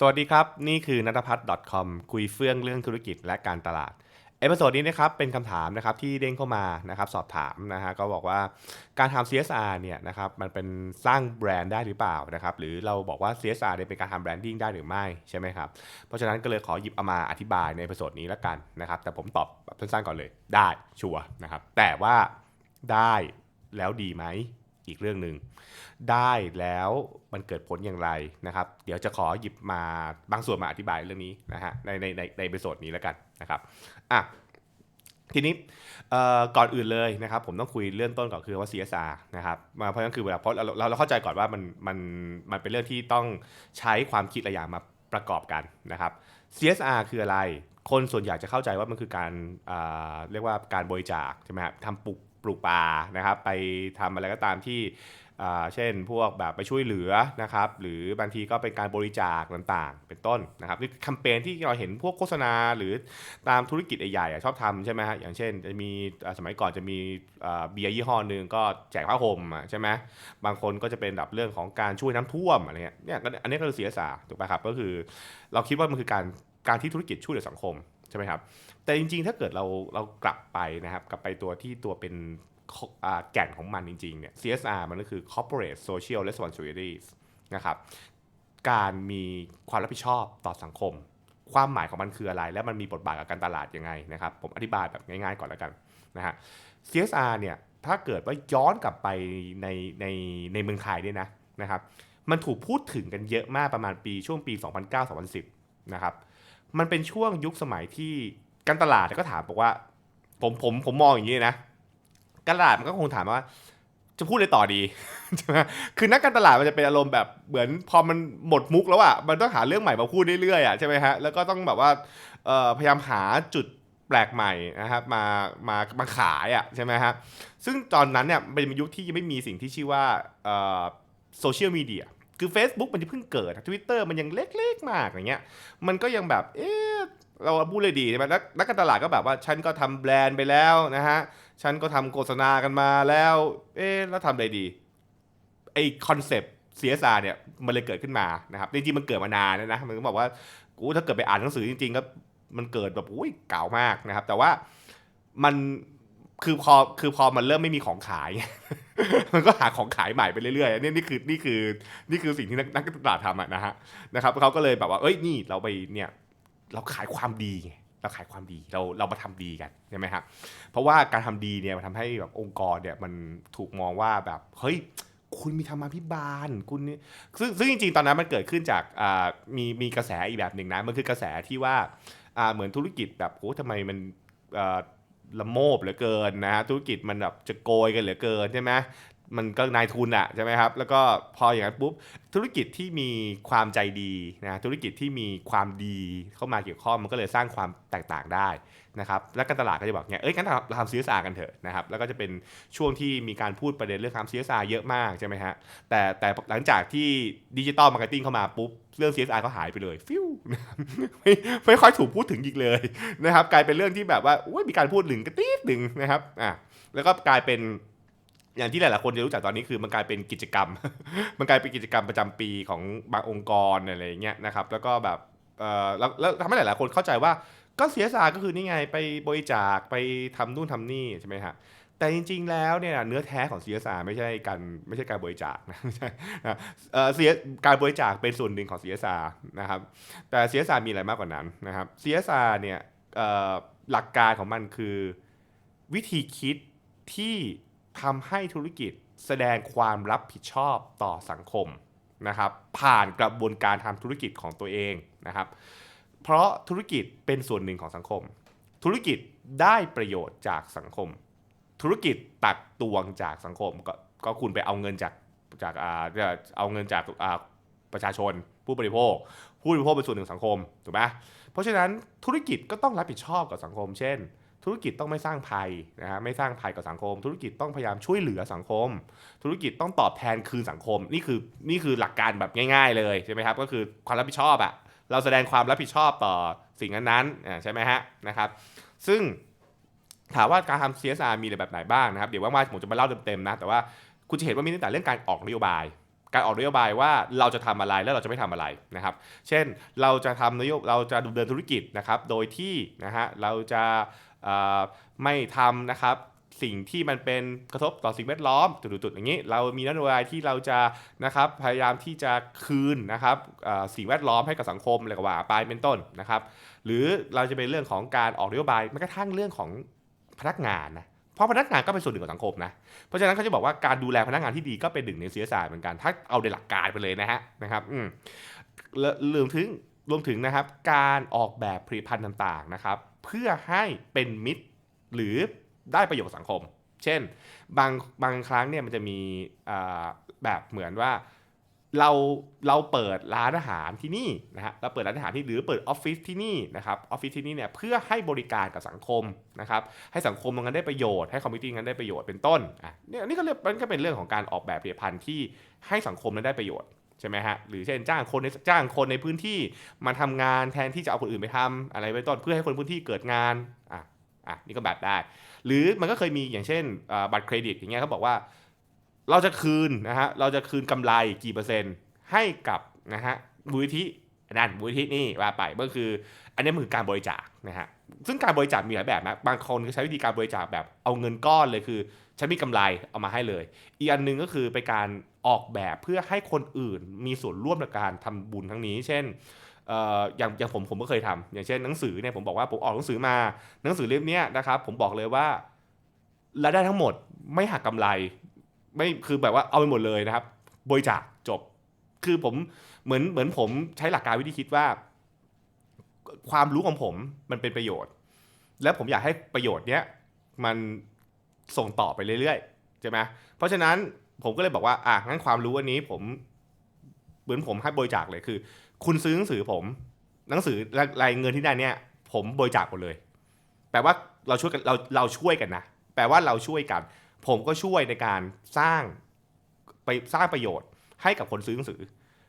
สวัสดีครับ นี่คือนัทพัฒน์ .com คุยเฟื่องเรื่องธุรกิจและการตลาด เอพิโซดนี้นะครับเป็นคำถามนะครับที่เด้งเข้ามานะครับสอบถามนะฮะก็บอกว่าการทำ CSR เนี่ยนะครับมันเป็นสร้างแบรนด์ได้หรือเปล่านะครับหรือเราบอกว่า CSR เนี่ยเป็นการทำแบรนดิ้งได้หรือไม่ใช่ไหมครับเพราะฉะนั้นก็เลยขอหยิบเอามาอธิบายในเอพิโซดนี้แล้วกันนะครับแต่ผมตอบแบบสั้นๆก่อนเลยได้ชัวร์นะครับแต่ว่าได้แล้วดีไหม อีกเรื่องหนึ่งได้แล้วมันเกิดผลอย่างไรนะครับ เดี๋ยวจะขอหยิบมาบางส่วนมาอธิบายเรื่องนี้นะฮะในในในในเอพิโซดนี้แล้วกันนะครับอะทีนี้ก่อนอื่นเลยนะครับ ผมต้องคุยเรื่องต้นก่อนคือว่า CSR นะครับมาเพราะฉะนั้นคือเวลาเพราะเราเราเราเข้าใจก่อนว่ามันมันมันเป็นเรื่องที่ต้องใช้ความคิดหลายอย่างมาประกอบกันนะครับ CSR คืออะไร คนส่วนใหญ่จะเข้าใจว่ามันคือการอ่าเรียกว่าการบริจาคใช่ไหมครับทำปลูก ปลูกป่านะครับ ไปทำอะไรก็ตามที่เช่นพวกแบบไปช่วยเหลือนะครับ หรือบางทีก็เป็นการบริจาคต่างๆ เป็นต้นนะครับนี่แคมเปญที่เราเห็นพวกโฆษณาหรือตามธุรกิจใหญ่ๆชอบทำใช่ไหมฮะอย่างเช่นจะมีสมัยก่อนจะมีเบียร์ยี่ห้อหนึ่งก็แจกผ้าห่มใช่ไหมบางคนก็จะเป็นแบบเรื่องของการช่วยน้ำท่วมอะไรเงี้ยเนี่ยอันนี้ก็คือเสียสาถูกป่ะครับก็คือเราคิดว่ามันคือการการที่ธุรกิจช่วยเหลือสังคม ใช่ไหมครับ แต่จริงๆ ถ้าเกิดเราเรากลับไปนะครับ กลับไปตัวที่ตัวเป็นแก่นของมันจริงๆเนี่ย CSR มันก็คือ corporate social responsibilities นะครับการมีความรับผิดชอบต่อสังคม ความหมายของมันคืออะไร และมันมีบทบาทกับการตลาดยังไงนะครับ ผมอธิบายแบบง่ายๆก่อนแล้วกันนะฮะ CSR เนี่ยถ้าเกิดว่าย้อนกลับไปในในในเมืองไทยเนี่ยนะนะครับ มันถูกพูดถึงกันเยอะมากประมาณปีช่วงปี 2009-2010 นะครับ มันเป็นช่วงยุคสมัยที่การตลาดก็ถามบอกว่า ผมผมผมมองอย่างนี้นะการตลาดมันก็คงถามว่า จะพูดอะไรต่อดีใช่ไหมคือนักการตลาดมันจะเป็นอารมณ์แบบเหมือนพอมันหมดมุกแล้วอะมันต้องหาเรื่องใหม่มาพูดเรื่อยๆอะใช่ไหมฮะแล้วก็ต้องแบบว่าพยายามหาจุดแปลกใหม่นะครับมามามาขายอะใช่ไหมฮะซึ่งตอนนั้นเนี่ยเป็นยุคที่ยังไม่มีสิ่งที่ชื่อว่าโซเชียลมีเดีย คือ Facebook มันเพิ่งเกิดทวิตเตอร์มันยังเล็กๆมากอย่างเงี้ย มันก็ยังแบบ เอ๊ะ เราพูดเลยดีใช่ไหมนักนักการตลาดก็แบบว่า ฉันก็ทำแบรนด์ไปแล้วนะฮะ ฉันก็ทำโฆษณากันมาแล้ว เอ๊ะ แล้วทำอะไรดี ไอคอนเซปต์ CSR เนี่ย มันเลยเกิดขึ้นมา นะครับ จริงๆ มันเกิดมานานแล้วนะ มันก็บอกว่า กูถ้าเกิดไปอ่านหนังสือจริงๆ ก็มันเกิดแบบอุ้ยเก่ามากนะครับ แต่ว่ามันคือพอคือพอมันเริ่มไม่มีของขาย มันก็หาของขายใหม่ไปเรื่อยๆนี่นี่คือนี่คือนี่คือสิ่งที่นักตลาดทำนะฮะนะครับเขาก็เลยแบบว่าเอ้ยนี่เราไปเนี่ยเราขายความดีไงเราขายความดีเราเรามาทำดีกันใช่ไหมครับเพราะว่าการทำดีเนี่ยมันทำให้แบบองค์กรเนี่ยมันถูกมองว่าแบบเฮ้ยคุณมีธรรมาภิบาลคุณนี่ซึ่งซึ่งจริงๆตอนนั้นมันเกิดขึ้นจากมีมีกระแสอีกแบบหนึ่งนะมันคือกระแสที่ว่าเหมือนธุรกิจแบบโอ้ทำไมมัน ละโมบเหลือเกินนะฮะธุรกิจมันแบบจะโกยกันเหลือเกินใช่ไหมมันก็นายทุนอะใช่ไหมครับ แล้วก็พออย่างนั้นปุ๊บธุรกิจที่มีความใจดีนะธุรกิจที่มีความดีเข้ามาเกี่ยวข้องมันก็เลยสร้างความแตกต่างได้นะครับแล้วการตลาดก็จะบอกเงี้ยเอ้ยงั้นเราทำ CSR กันเถอะนะครับแล้วก็จะเป็นช่วงที่มีการพูดประเด็นเรื่องทำ CSR เยอะมากใช่ไหมฮะแต่แต่หลังจากที่ดิจิตอลมาร์เก็ตติ้งเข้ามาปุ๊บ เรื่อง CSR ก็หายไปเลย ฟิวไม่ไม่ค่อยถูกพูดถึงอีกเลยนะครับ กลายเป็นเรื่องที่แบบว่าอุ้ยมีการพูดหนึ่งกระติ๊ดหนึ่งนะครับอะแล้วก็กลายเป็นอย่างที่หลาย ๆ คนจะรู้จักตอนนี้คือมันกลายเป็นกิจกรรม มันกลายเป็นกิจกรรมประจำปีของบางองค์กรอะไรเงี้ยนะครับ แล้วก็แบบเออแล้วแล้วทำให้หลาย ๆ คนเข้าใจว่าก็เสียสาก็คือนี่ไงไปบริจาคไปทำนู่นทำนี่ใช่ไหมฮะ แต่จริง ๆ แล้วเนี่ยเนื้อแท้ของ CSR ไม่ใช่การไม่ใช่การบริจาคนะไม่ใช่นะเอ่อการบริจาคเป็นส่วนหนึ่งของ CSR นะครับ แต่ CSR มีอะไรมากกว่านั้นนะครับ CSR เนี่ยเอ่อหลักการของมันคือวิธีคิดที่ทำให้ธุรกิจแสดงความรับผิดชอบต่อสังคมนะครับ ผ่านกระบวนการทำธุรกิจของตัวเองนะครับ เพราะธุรกิจเป็นส่วนหนึ่งของสังคม ธุรกิจได้ประโยชน์จากสังคม ธุรกิจตักตวงจากสังคมก็ก็คุณไปเอาเงินจากจากอ่าเอาเงินจากอ่าประชาชนผู้บริโภค ผู้บริโภคเป็นส่วนหนึ่งสังคมถูกไหมเพราะฉะนั้นธุรกิจก็ต้องรับผิดชอบกับสังคม เช่น ธุรกิจต้องไม่สร้างภัยนะฮะไม่สร้างภัยกับสังคม ธุรกิจต้องพยายามช่วยเหลือสังคม ธุรกิจต้องตอบแทนคืนสังคม นี่คือนี่คือหลักการแบบง่าย ๆ เลยใช่ไหมครับก็คือความรับผิดชอบอะเราแสดงความรับผิดชอบต่อสิ่งนั้นๆใช่ไหมฮะนะครับ ซึ่ง ถามว่าการทำ CSR มีอะไรแบบไหนบ้างนะครับ เดี๋ยวว่างๆผมจะมาเล่าเต็มๆนะ แต่ว่าคุณจะเห็นว่ามีตั้งแต่เรื่องการออกนโยบาย การออกนโยบายว่าเราจะทำอะไรแล้วเราจะไม่ทำอะไรนะครับ เช่นเราจะทำนโยบายเราจะดำเนินธุรกิจนะครับ โดยที่นะฮะเราจะไม่ทำนะครับสิ่งที่มันเป็นกระทบต่อสิ่งแวดล้อมจุดๆอย่างนี้ เรามีนโยบายที่เราจะนะครับพยายามที่จะคืนนะครับสิ่งแวดล้อมให้กับสังคมอะไรก็ว่าไปเป็นต้นนะครับ หรือเราจะเป็นเรื่องของการออกนโยบายแม้กระทั่งเรื่องของ พนักงานนะเพราะพนักงานก็เป็นส่วนหนึ่งของสังคมนะ เพราะฉะนั้นเขาจะบอกว่าการดูแลพนักงานที่ดีก็เป็นหนึ่งในเสียสายเหมือนกัน ถ้าเอาในหลักการไปเลยนะฮะนะครับอืมและรวมถึงรวมถึงนะครับการออกแบบผลิตภัณฑ์ต่างๆนะครับเพื่อให้เป็นมิตรหรือได้ประโยชน์สังคม เช่น บางบางครั้งเนี่ยมันจะมีแบบเหมือนว่า เราเราเปิดร้านอาหารที่นี่นะฮะเราเปิดร้านอาหารที่หรือเปิดออฟฟิศที่นี่นะครับออฟฟิศที่นี่เนี่ยเพื่อให้บริการกับสังคมนะครับให้สังคมตรงนั้นได้ประโยชน์ให้คอมมิชชั่นนั้นได้ประโยชน์เป็นต้นอะเนี่ยนี่ก็เรียกมันก็เป็นเรื่องของการออกแบบผลิตภัณฑ์ที่ให้สังคมนั้นได้ประโยชน์ใช่ไหมฮะหรือเช่นจ้างคนในจ้างคนในพื้นที่มาทำงานแทนที่จะเอาคนอื่นไปทำอะไรเป็นต้นเพื่อให้คนพื้นที่เกิดงานอะอะนี่ก็แบบได้ หรือมันก็เคยมีอย่างเช่นบัตรเครดิตอย่างเงี้ยเขาบอกว่า เราจะคืนนะฮะเราจะคืนกำไรกี่เปอร์เซ็นต์ให้กับนะฮะมูลนิธินั่นมูลนิธินี่ว่าไปก็คือ อันนี้คือการบริจาคนะฮะซึ่งการบริจาคมีหลายแบบนะบางคนก็ใช้วิธีการบริจาคแบบเอาเงินก้อนเลยคือฉันมีกำไรเอามาให้เลย อีกอันหนึงก็คือไปการออกแบบเพื่อให้คนอื่นมีส่วนร่วมในการทำบุญทั้งนี้ เช่นอย่างอย่างผมผมก็เคยทำอย่างเช่นหนังสือเนี่ยผมบอกว่าผมออกหนังสือมาหนังสือเล่มนี้นะครับผมบอกเลยว่ารายได้ทั้งหมดไม่หักกำไร ไม่คือแบบว่าเอาไปหมดเลยนะครับ บริจาคจบ คือผมเหมือนเหมือนผมใช้หลักการวิธีคิดว่า ความรู้ของผมมันเป็นประโยชน์ และผมอยากให้ประโยชน์เนี้ยมันส่งต่อไปเรื่อยๆใช่ไหมเพราะฉะนั้นผมก็เลยบอกว่าอะงั้นความรู้อันนี้ผมเหมือนผมให้บริจาคเลยคือ คุณซื้อหนังสือผม หนังสือรายเงินที่ได้เนี่ย ผมบริจาคหมดเลย แปลว่าเราช่วยกันเราเราช่วยกันนะแปลว่าเราช่วยกัน ผมก็ช่วยในการสร้างไปสร้างประโยชน์ให้กับคนซื้อหนังสือ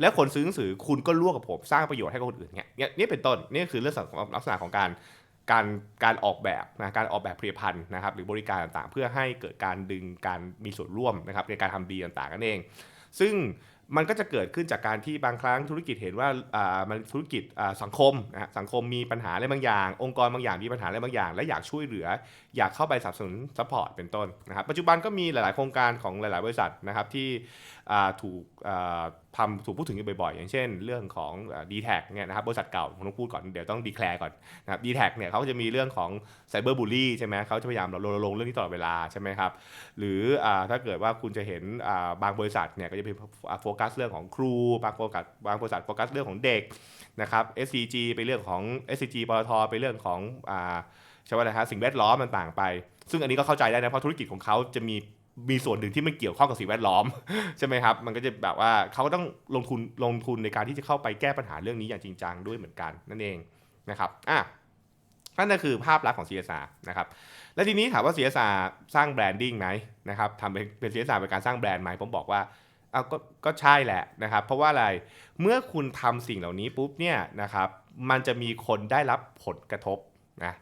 และคนซื้อหนังสือคุณก็ร่วมกับผมสร้างประโยชน์ให้กับคนอื่นเนี่ยเนี่ยเป็นต้นนี่คือเรื่องลักษณะของการการการออกแบบนะการออกแบบผลิตภัณฑ์นะครับหรือบริการต่างๆ เพื่อให้เกิดการดึงการมีส่วนร่วมนะครับในการทำดีต่างๆกันเอง ซึ่ง มันก็จะเกิดขึ้นจากการที่บางครั้งธุรกิจเห็นว่ามันธุรกิจสังคมนะสังคมมีปัญหาอะไรบางอย่าง องค์กรบางอย่างมีปัญหาอะไรบางอย่าง และอยากช่วยเหลือ อยากเข้าไปสนับสนุนซัพพอร์ตเป็นต้นนะครับปัจจุบันก็มีหลาย ๆ โครงการของหลาย ๆ บริษัทนะครับที่ถูก ทำถูกพูดถึงอยู่บ่อยๆ อย่างเช่น เรื่องของดีแท็เนี่ยนะครับบริษัทเก่าผมต้องพูดก่อนเดี๋ยวต้องดีแคลร์ก่อนนะครับดีแท็เนี่ยเขาก็จะมีเรื่องของไซเบอร์บูลลี่ใช่ไหมเขาจะพยายามรณรงค์เรื่องนี้ตลอดเวลาใช่ไหมครับหรือถ้าเกิดว่าคุณจะเห็นบางบริษัทเนี่ยก็จะเป็นโฟกัสเรื่องของครูบางโฟกัสบางบริษัทโฟกัสเรื่องของเด็กนะครับ SCG ไปเรื่องของ SCG ปตทไปเรื่องของอใช่ว่าอะไรฮะสิ่งแวดล้อมต่างๆไป ซึ่งอันนี้ก็เข้าใจได้นะเพราะธุรกิจของเขาจะมี มีส่วนหนึ่งที่มันเกี่ยวข้องกับสิ่งแวดล้อม ใช่ไหมครับ มันก็จะแบบว่าเขาก็ต้องลงทุนลงทุนในการที่จะเข้าไปแก้ปัญหาเรื่องนี้อย่างจริงจังด้วยเหมือนกันนั่นเองนะครับอะนั่นก็คือภาพลักษณ์ของ CSR นะครับแล้วทีนี้ถามว่า CSR สร้างแบรนดิ้งไหมนะครับทำเป็นเป็น CSR เป็นการสร้างแบรนด์ไหมผมบอกว่าเอาก็ก็ใช่แหละนะครับ เพราะว่าอะไรเมื่อคุณทำสิ่งเหล่านี้ปุ๊บเนี่ยนะครับมันจะมีคนได้รับผลกระทบ นะ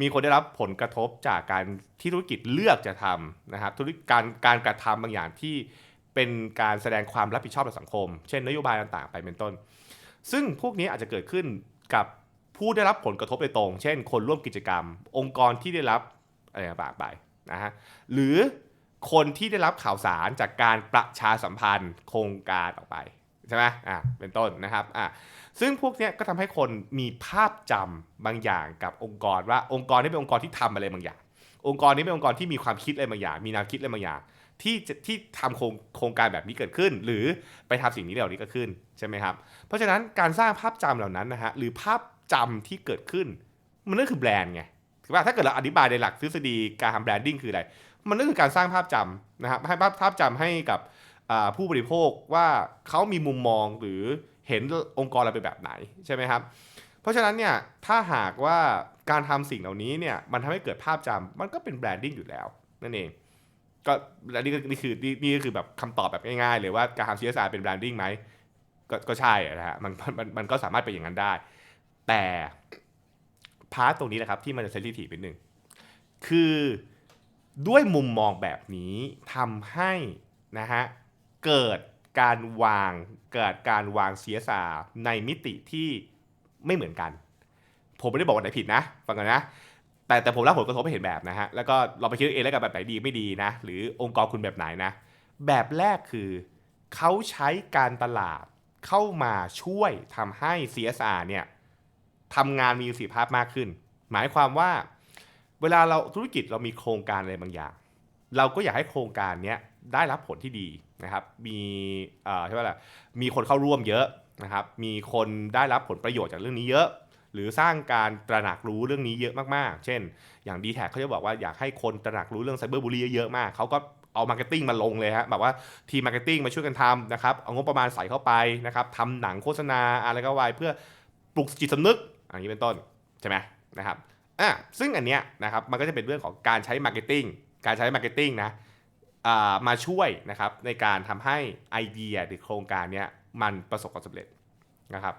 มีคนได้รับผลกระทบจากการที่ธุรกิจเลือกจะทำนะครับธุรกิจการการกระทำบางอย่างที่เป็นการแสดงความรับผิดชอบต่อสังคม เช่นนโยบายต่างๆ ไปเป็นต้น ซึ่งพวกนี้อาจจะเกิดขึ้นกับผู้ได้รับผลกระทบโดยตรง เช่น คนร่วมกิจกรรม องค์กรที่ได้รับอะไรต่างๆไปนะฮะหรือคนที่ได้รับข่าวสารจากการประชาสัมพันธ์โครงการออกไปใช่ไหมอะเป็นต้นนะครับอะ ซึ่งพวกเนี้ยก็ทำให้คนมีภาพจำบางอย่างกับองค์กรว่าองค์กรนี้เป็นองค์กรที่ทำอะไรบางอย่าง องค์กรนี้เป็นองค์กรที่มีความคิดอะไรบางอย่าง มีแนวคิดอะไรบางอย่างที่ที่ทำโครงโครงการแบบนี้เกิดขึ้น หรือไปทำสิ่งนี้เหล่านี้ก็ขึ้นใช่ไหมครับ เพราะฉะนั้นการสร้างภาพจำเหล่านั้นนะฮะหรือภาพจำที่เกิดขึ้น มันนั่นคือแบรนด์ไงถือว่าถ้าเกิดเราอธิบายในหลักทฤษฎีการทำแบรนดิ้งคืออะไร มันนั่นคือการสร้างภาพจำนะครับให้ภาพภาพจำให้กับ ผู้บริโภคว่าเขามีมุมมองหรือเห็นองค์กรเราเป็นแบบไหนใช่ไหมครับ เพราะฉะนั้นเนี่ยถ้าหากว่าการทำสิ่งเหล่านี้เนี่ยมันทำให้เกิดภาพจำมันก็เป็นแบรนดิ้งอยู่แล้วนั่นเองก็และนี่ก็นี่คือนี่ก็คือแบบคำตอบแบบง่ายๆเลยว่าการทำ CSR เป็นแบรนดิ้งไหมก็ก็ใช่นะฮะมันมันมันก็สามารถเป็นอย่างนั้นได้ แต่พาร์ตตรงนี้แหละครับที่มันจะเซนซิทีฟนิดนึงคือด้วยมุมมองแบบนี้ทำให้นะฮะ เกิดการวางเกิดการวาง CSR ในมิติที่ไม่เหมือนกัน ผมไม่ได้บอกว่าไหนผิดนะ ฟังกันนะ แต่แต่ผมรับผลกระทบให้เห็นแบบนะฮะ แล้วก็เราไปคิดเองแล้วกันแบบไหนดีไม่ดีนะ หรือองค์กรคุณแบบไหนนะ แบบแรกคือเขาใช้การตลาดเข้ามาช่วยทำให้ CSR เนี่ยทำงานมีประสิทธิภาพมากขึ้น หมายความว่า เวลาเราธุรกิจเรามีโครงการอะไรบางอย่าง เราก็อยากให้โครงการนี้ได้รับผลที่ดีนะครับ มีเอ่อใช่ไหมล่ะมีคนเข้าร่วมเยอะนะครับ มีคนได้รับผลประโยชน์จากเรื่องนี้เยอะ หรือสร้างการตระหนักรู้เรื่องนี้เยอะมากๆ เช่น อย่าง d t แทเขาจะบอกว่าอยากให้คนตระหนักรู้เรื่องไซเบอร์บูลลี่เยอะมาก เขาก็เอามาร์เก็ตติ้งมาลงเลยฮะแบบว่าทีมมาร์เก็ตติ้งมาช่วยกันทำนะครับ เอางบประมาณใส่เข้าไปนะครับทำหนังโฆษณาอะไรก็ไว้เพื่อปลุกจิตสำนึกอย่างนี้เป็นต้นใช่ไหมนะครับอะซึ่งอันเนี้ยนะครับมันก็จะเป็นเรื่องของการใช้มาร์เก็ตติ้ง การใช้มาร์เก็ตติ้งนะมาช่วยนะครับในการทำให้ไอเดียหรือโครงการเนี้ยมันประสบความสำเร็จนะครับ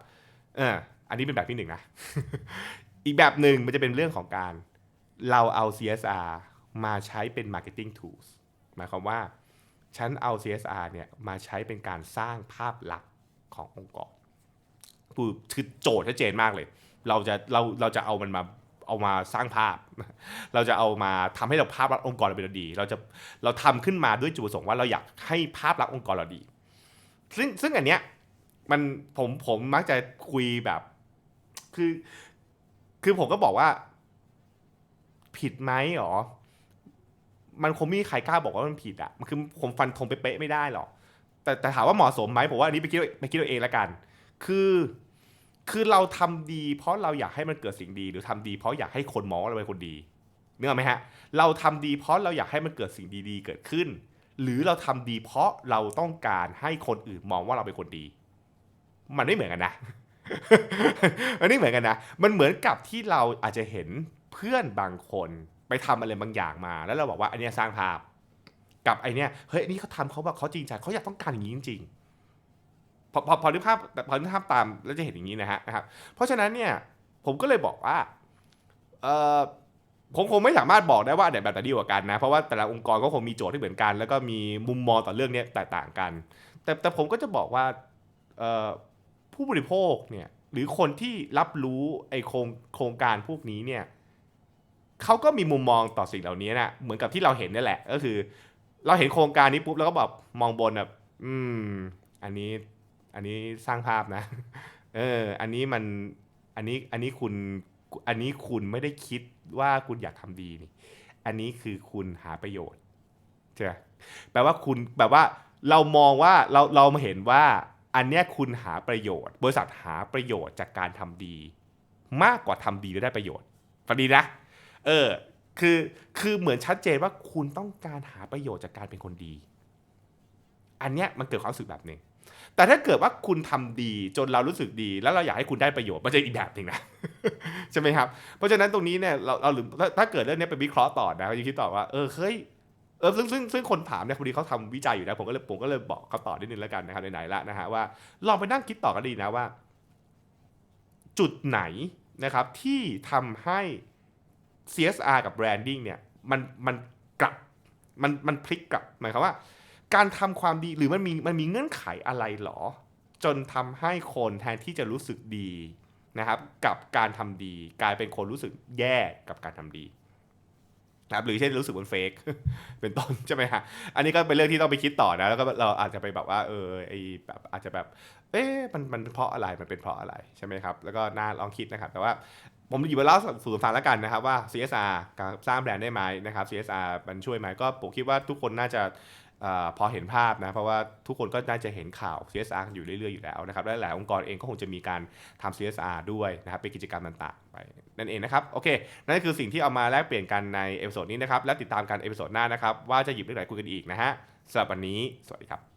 เอออันนี้เป็นแบบที่หนึ่งนะ อีกแบบหนึ่งมันจะเป็นเรื่องของการเราเอา CSR มาใช้เป็น marketing tools หมายความว่า ฉันเอา CSR เนี่ยมาใช้เป็นการสร้างภาพลักษณ์ขององค์กรคือคือโจทย์ชัดเจนมากเลย เราจะเราเราจะเอามันมา เอามาสร้างภาพ เราจะเอามาทำให้เราภาพลักษณ์องค์กรเราเป็นดี เราจะเราทำขึ้นมาด้วยจุดประสงค์ว่าเราอยากให้ภาพลักษณ์องค์กรเราดี ซึ่งซึ่งอันเนี้ยมันผมผมมักจะคุยแบบ คือ คือผมก็บอกว่า ผิดไหมหรอ มันคงไม่มีใครกล้าบอกว่ามันผิดอะมันคือผมฟันธงเป๊ะไม่ได้หรอกแต่แต่ถามว่าเหมาะสมไหมผมว่าอันนี้ไปคิดไปคิดเอาเองละกัน คือ คือเราทำดี เพราะเราอยากให้มันเกิดสิ่งดี หรือทำดีเพราะอยากให้คนมองว่าเราเป็นคนดีเนื้อไหมฮะ เราทำดีเพราะเราอยากให้มันเกิดสิ่งดีๆ เกิดขึ้น หรือเราทำดีเพราะเราต้องการให้คนอื่นมองว่าเราเป็นคนดี มันไม่เหมือนกันนะ มันไม่เหมือนกันนะ มันเหมือนกับที่เราอาจจะเห็นเพื่อนบางคนไปทำอะไรบางอย่างมา แล้วเราบอกว่าอันนี้สร้างภาพ กับไอเนี้ยเฮ้ยนนี่เขาทำเขาแบบเขาจริงใจเขาอยากต้องการอย่างนี้จริงๆ พอพอพอนึกภาพพอนึกภาพตามแล้วจะเห็นอย่างนี้นะฮะนะครับเพราะฉะนั้นเนี่ยผมก็เลยบอกว่าเออผมคงไม่สามารถบอกได้ว่าอันไหนแบบไหนดีกว่ากันนะเพราะว่าแต่ละองค์กรก็คงมีโจทย์ที่เหมือนกัน แล้วก็มีมุมมองต่อเรื่องนี้แตกต่างกัน แต่แต่ผมก็จะบอกว่าเออผู้บริโภคเนี่ยหรือคนที่รับรู้ไอโครงโครงการพวกนี้เนี่ยเขาก็มีมุมมองต่อสิ่งเหล่านี้นะเหมือนกับที่เราเห็นนี่แหละ ก็คือ เราเห็นโครงการนี้ปุ๊บแล้วก็แบบมองบนแบบ อืม อันนี้ อันนี้สร้างภาพนะ เออ อันนี้มัน อันนี้ อันนี้คุณ อันนี้คุณไม่ได้คิดว่าคุณอยากทำดีนี่ อันนี้คือคุณหาประโยชน์ใช่แปลว่าคุณแบบว่าเรามองว่าเราเรามาเห็นว่า อันเนี้ยคุณหาประโยชน์ บริษัทหาประโยชน์จากการทำดี มากกว่าทำดีแล้วได้ประโยชน์ฟังดีนะ เออ คือ คือเหมือนชัดเจนว่าคุณต้องการหาประโยชน์จากการเป็นคนดี อันเนี้ยมันเกิดความรู้สึกแบบหนึ่ง แต่ถ้าเกิดว่าคุณทำดีจนเรารู้สึกดี แล้วเราอยากให้คุณได้ประโยชน์มันจะอีกแบบหนึ่งนะใช่ไหมครับ เพราะฉะนั้นตรงนี้เนี่ยเราเราหรือถ้าเกิดเรื่องนี้เป็นวิเคราะห์ต่อนะเขาจะคิดต่อว่าเออเฮ้ยเออซึ่งซึ่งซึ่งคนถามเนี่ยพอดีเขาทำวิจัยอยู่นะผมก็เลยผมก็เลยบอกเขาต่อนิดนึงแล้วกันนะครับไหนๆละนะฮะว่าลองไปนั่งคิดต่อก็ดีนะว่า จุดไหนนะครับที่ทำให้ CSR กับ branding เนี่ยมันมันกลับมันมันพลิกกลับหมายความว่า การทำความดีหรือมันมีมันมีเงื่อนไขอะไรหรอ จนทำให้คนแทนที่จะรู้สึกดีนะครับ กับการทำดี กลายเป็นคนรู้สึกแย่กับการทำดีนะครับหรือเช่นรู้สึกมันเฟกเป็นต้นใช่ไหมฮะอันนี้ก็เป็นเรื่องที่ต้องไปคิดต่อนะแล้วก็เราอาจจะไปแบบว่าเออไอแบบอาจจะแบบเอ๊ะมันมันเพราะอะไรมันเป็นเพราะอะไรใช่ไหมครับแล้วก็น่าลองคิดนะครับ แต่ว่าผมหยิบมาเล่าสู่ฟังแล้วกันนะครับว่า CSR การสร้างแบรนด์ได้ไหมนะครับ CSR มันช่วยไหมก็ผมคิดว่าทุกคนน่าจะ อพอเห็นภาพนะเพราะว่าทุกคนก็น่าจะเห็นข่าว CSR กันอยู่เรื่อยๆอยู่แล้วนะครับและหลายองค์กรเองก็คงจะมีการทำ CSR ด้วยนะครับเป็นกิจกรรมต่างๆไปนั่นเองนะครับโอเค นั่นคือสิ่งที่เอามาแลกเปลี่ยนกันในเอพิโซดนี้นะครับและติดตามกันเอพิโซดหน้านะครับว่าจะหยิบเรื่องไหนคุยกันอีกนะฮะสำหรับวันนี้ สวัสดีครับ